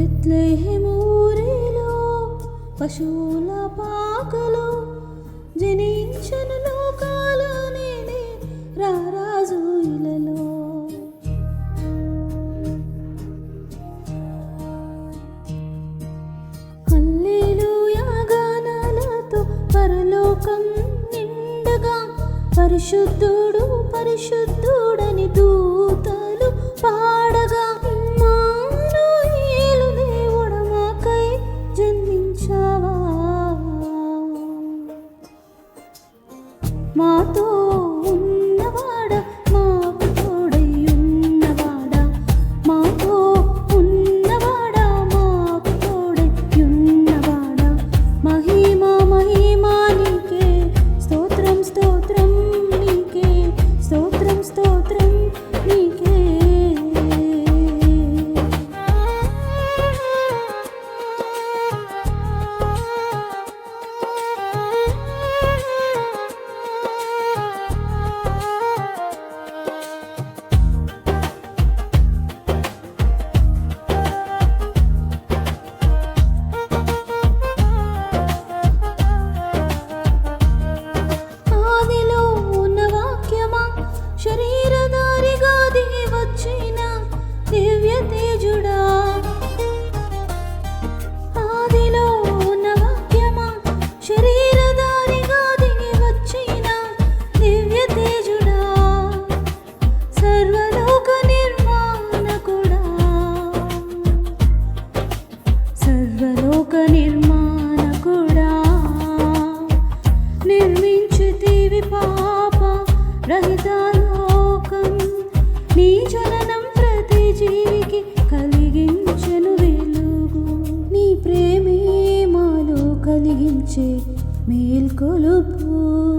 బెత్లెహెమూరేలో పశువుల పాకలో జనించను లోకాల నేనే రారాజు ఇలలో. పరిశుద్ధుడు పరిశుద్ధుడని దూతం মতো ప్రేమించుతీవి పాప రహిత లోకం నీ జననం ప్రతి జీవికి కలిగించను వెలుగు. నీ ప్రేమేమాలో కలిగించే మేల్కొలుపు.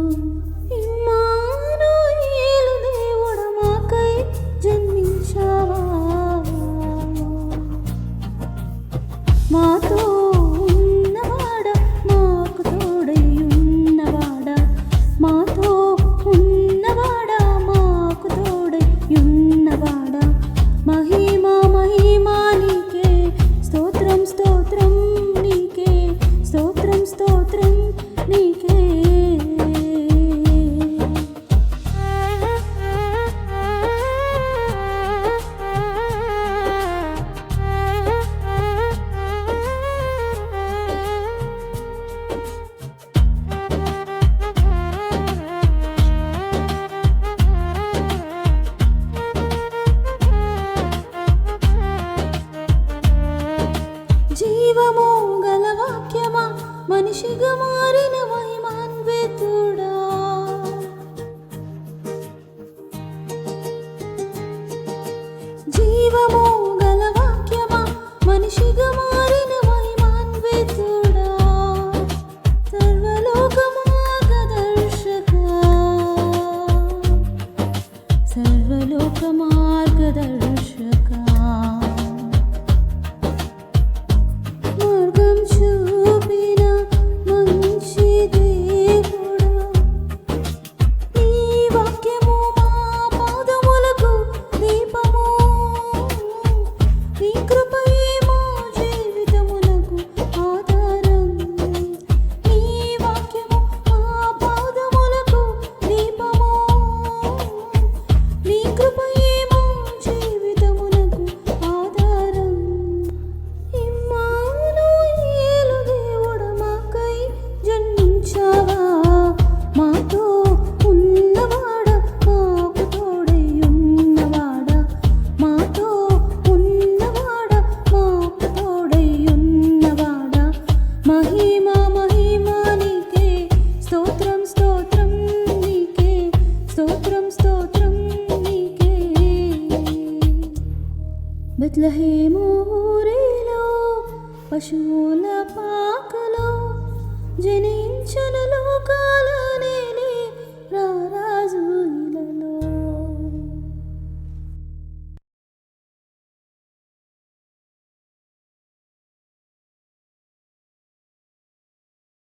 దైవమో గల వాక్యమా? మనిషిగా మారిన మహిమాన్వితుడా జీవమో గల వాక్యమా? మనిషిగా మారిన మహిమాన్వితుడా సర్వలోక మార్గదర్శక బెత్లహేమూరిలో పశువుల పాకలో జనించను